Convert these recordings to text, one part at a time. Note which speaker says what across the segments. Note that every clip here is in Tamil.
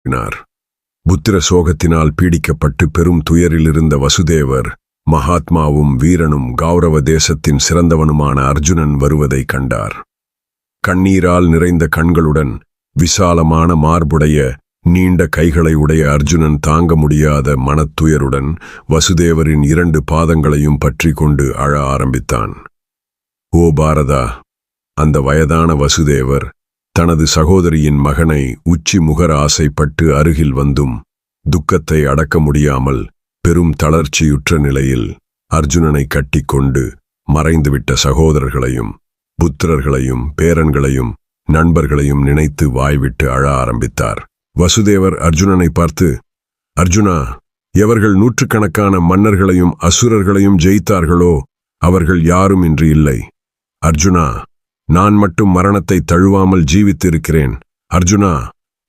Speaker 1: கூறினார். புத்திர சோகத்தினால் பீடிக்கப்பட்டு பெரும் துயரிலிருந்த வசுதேவர் மகாத்மாவும் வீரனும் கௌரவ தேசத்தின் சிறந்தவனுமான அர்ஜுனன் வருவதை கண்டார். கண்ணீரால் நிறைந்த கண்களுடன் விசாலமான மார்புடைய நீண்ட கைகளை உடைய அர்ஜுனன் தாங்க முடியாத மனத்துயருடன் வசுதேவரின் இரண்டு பாதங்களையும் பற்றி கொண்டு அழ ஆரம்பித்தான். ஓ பாரதா அந்த வயதான வசுதேவர் தனது சகோதரியின் மகனை உச்சி முகர ஆசைப்பட்டு அருகில் வந்தும் துக்கத்தை அடக்க முடியாமல் பெரும் தளர்ச்சியுற்ற நிலையில் அர்ஜுனனை கட்டிக்கொண்டு மறைந்துவிட்ட சகோதரர்களையும் புத்திரர்களையும் பேரன்களையும் நண்பர்களையும் நினைத்து வாய்விட்டு அழ ஆரம்பித்தார். வசுதேவர் அர்ஜுனனை பார்த்து அர்ஜுனா எவர்கள் நூற்றுக்கணக்கான மன்னர்களையும் அசுரர்களையும் ஜெயித்தார்களோ அவர்கள் யாரும் இன்று இல்லை. அர்ஜுனா நான் மட்டும் மரணத்தை தழுவாமல் ஜீவித்திருக்கிறேன். அர்ஜுனா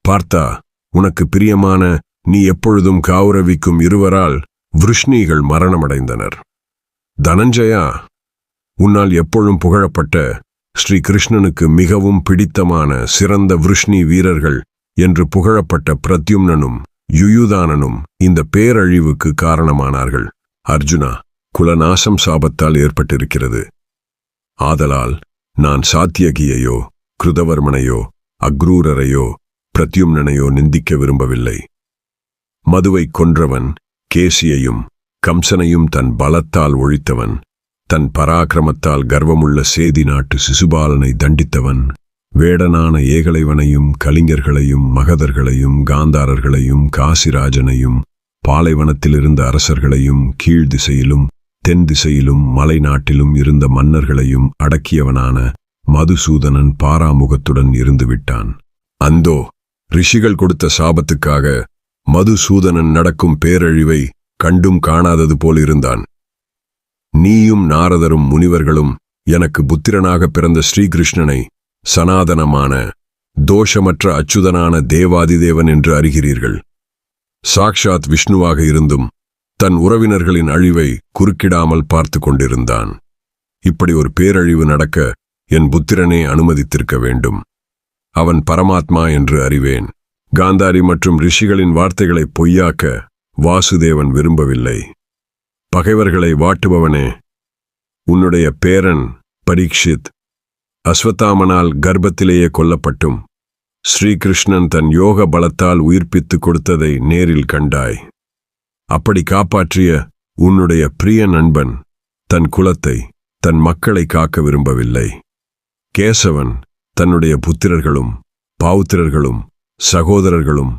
Speaker 1: பார்த்தா உனக்கு பிரியமான நீ எப்பொழுதும் கௌரவிக்கும் இருவரால் விருஷ்ணிகள் மரணமடைந்தனர். தனஞ்சயா உன்னால் எப்பொழுதும் புகழப்பட்ட ஸ்ரீ கிருஷ்ணனுக்கு மிகவும் பிடித்தமான சிறந்த விருஷ்ணி வீரர்கள் என்று புகழப்பட்ட பிரத்யும்னனும் யுயுதானனும் இந்த பேரழிவுக்கு காரணமானார்கள். அர்ஜுனா குலநாசம் சாபத்தால் ஏற்பட்டிருக்கிறது. ஆதலால் நான் சாத்தியகியையோ கிருதவர்மனையோ அக்ரூரரையோ பிரத்யும்னனையோ நிந்திக்க விரும்பவில்லை. மதுவை கொன்றவன் கேசியையும் கம்சனையும் தன் பலத்தால் ஒழித்தவன் தன் பராக்கிரமத்தால் கர்வமுள்ள சேதி நாட்டு சிசுபாலனை தண்டித்தவன் வேடனான ஏகலைவனையும் கலிங்கர்களையும் மகதர்களையும் காந்தாரர்களையும் காசிராஜனையும் பாலைவனத்தில் இருந்த அரசர்களையும் கீழ் திசையிலும் தென் திசையிலும் மலைநாட்டிலும் இருந்த மன்னர்களையும் அடக்கியவனான மதுசூதனன் பாராமுகத்துடன் இருந்து விட்டான். அந்தோ ரிஷிகள் கொடுத்த சாபத்துக்காக மதுசூதனன் நடக்கும் பேரழிவை கண்டும் காணாதது போலிருந்தான் நீயும் நாரதரும் முனிவர்களும் எனக்கு புத்திரனாக பிறந்த ஸ்ரீகிருஷ்ணனை சனாதனமான தோஷமற்ற அச்சுதனான தேவாதிதேவன் என்று அறிகிறீர்கள். சாக்ஷாத் விஷ்ணுவாக இருந்தும் தன் உறவினர்களின் அழிவை குறுக்கிடாமல் பார்த்து கொண்டிருந்தான். இப்படி ஒரு பேரழிவு நடக்க என் புத்திரனே அனுமதித்திருக்க வேண்டும். அவன் பரமாத்மா என்று அறிவேன். காந்தாரி மற்றும் ரிஷிகளின் வார்த்தைகளை பொய்யாக்க வாசுதேவன் விரும்பவில்லை. பகைவர்களை வாட்டுபவனே உன்னுடைய பேரன் பரீட்சித் அஸ்வத்தாமனால் கர்ப்பத்திலேயே கொல்லப்பட்டும். ஸ்ரீகிருஷ்ணன் தன் யோக பலத்தால் உயிர்ப்பித்துக் கொடுத்ததை நேரில் கண்டாய். அப்படி காப்பாற்றிய உன்னுடைய பிரிய நண்பன் தன் குலத்தை தன் மக்களை காக்க விரும்பவில்லை. கேசவன் தன்னுடைய புத்திரர்களும் பௌத்திரர்களும் சகோதரர்களும்